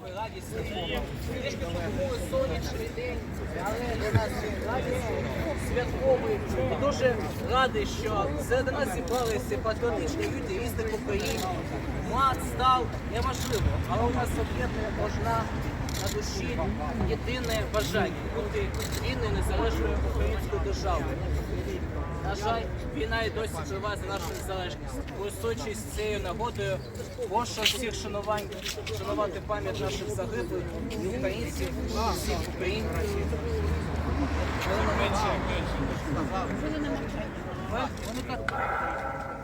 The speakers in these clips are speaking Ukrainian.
Трішки був сонячний день, але для нас радісний, святковий. І дуже радий, що серед нас зібралися патріотичні люди різних Україні. Мат став неважливо, але у нас об'єднує одна на душі єдине бажання бути вільною незалежною українською державою. На жаль, війна і досі триває за нашу незалежність. Користуючись цією нагодою, прошу всіх шанувань шанувати пам'ять наших загиблих українців, всіх українців. Вони так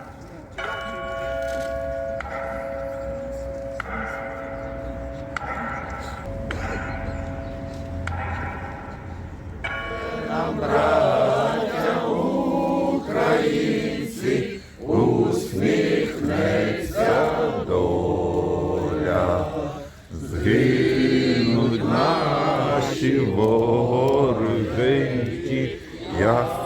наші ворогенькі, як Коли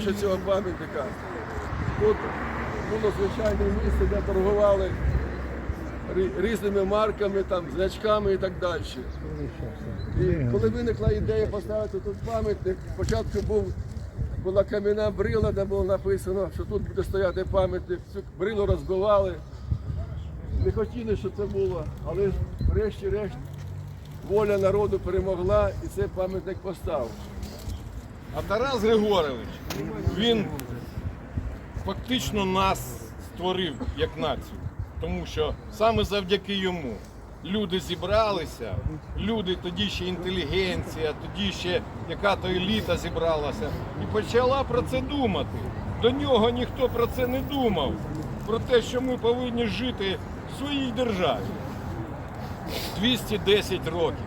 було цього пам'ятника. Тут було звичайне місце, де торгували різними марками, там, значками і так далі. І коли виникла ідея поставити тут пам'ятник, спочатку був, була кам'яна брила, де було написано, що тут буде стояти пам'ятник. Цю брилу розбивали. Не хотіли, щоб це було, але врешті-решт воля народу перемогла і цей пам'ятник поставив. А Тарас Григорович, він фактично нас створив як націю. Тому що саме завдяки йому люди зібралися, люди тоді ще інтелігенція, тоді ще яка-то еліта зібралася і почала про це думати. До нього ніхто про це не думав, про те, що ми повинні жити в своїй державі. 210 років.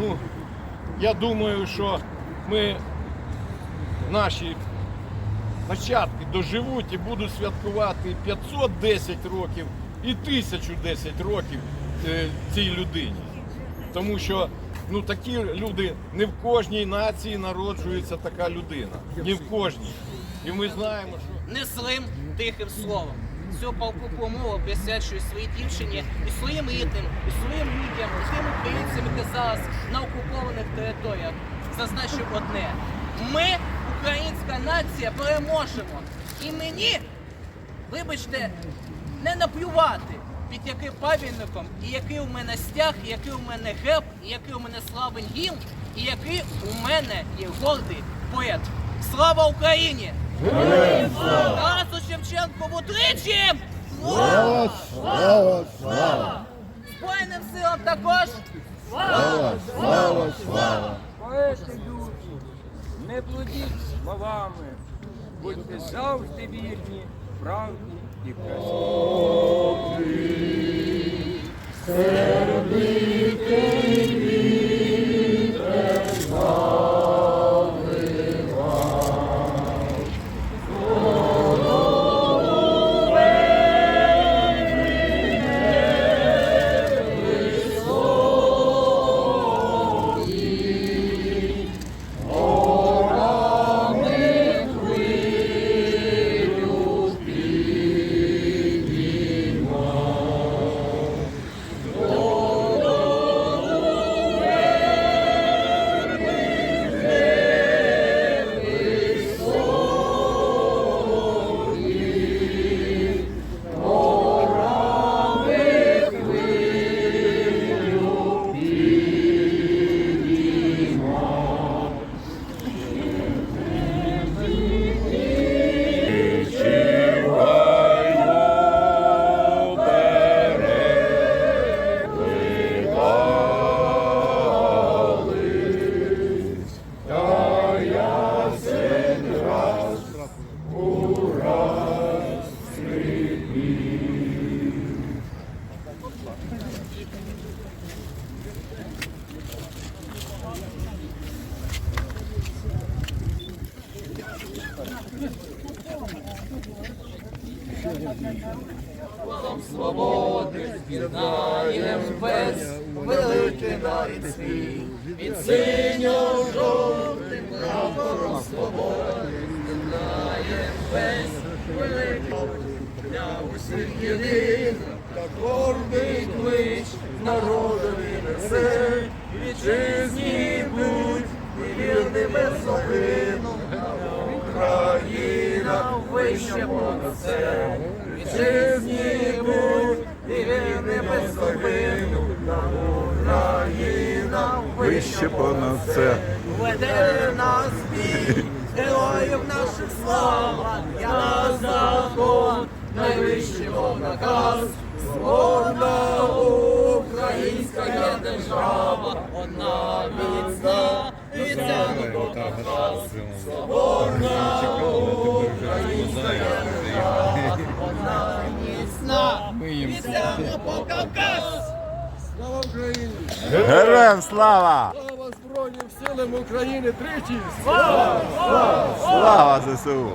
Ну, я думаю, що ми наші нащадки доживуть і будуть святкувати 510 років і 1010 років е, цій людині. Тому що ну, такі люди не в кожній нації народжується така людина. Ні в кожній. І ми знаємо, що не злим тихим словом. Цю палку промову присвячую своїй дівчині і своїм рідним, і своїм людям, і тим українцям, які зараз на окупованих територіях. Зазначу одне: ми, українська нація, переможемо. І мені, вибачте, не наплювати, під яким пам'ятником, і який у мене стяг, і який у мене герб, і який у мене славен гімн, і який у мене є гордий поет. Слава Україні! Тарасу Шевченку утричі! Слава! Слава! Слава! Збройним силам також! Поети люди, не блудіть словами, будьте завжди вірні, правді і красі. Свободи, віддаєм весь великий навіть свій, під синьо-жовтим прапором свободи, віддаєм весь великий для усіх єдиний, та гордий клич народові несе, вітчизні будь, і вірними загинув, Україна вище понад все, вітчизні будь, і вірними загинув, Україна Вище понад це. Веде нас бій, героїв наших слава, я на закон, найвищий мов наказ, Свободна українська є держава, одна міцна, віцяна Кавказ. Свободна українська є держава, віцяна Кавказ. Слава Україні! Героям слава! Слава Збройним силам України тричі! Слава ЗСУ!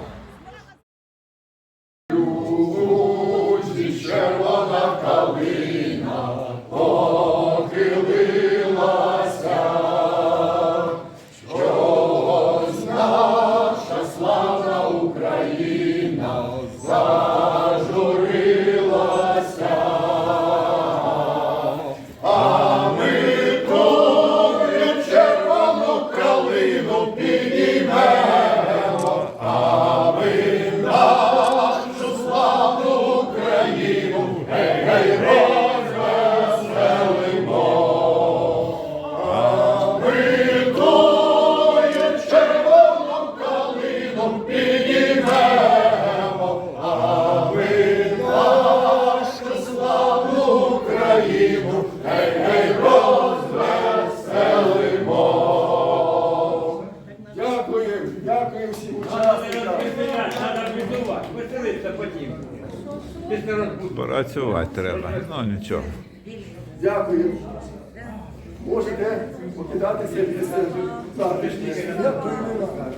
Веселиться потім. Після розбудови. Працювати треба. Ну нічого. Дякую. Можете покидатися після завтрашнього дня.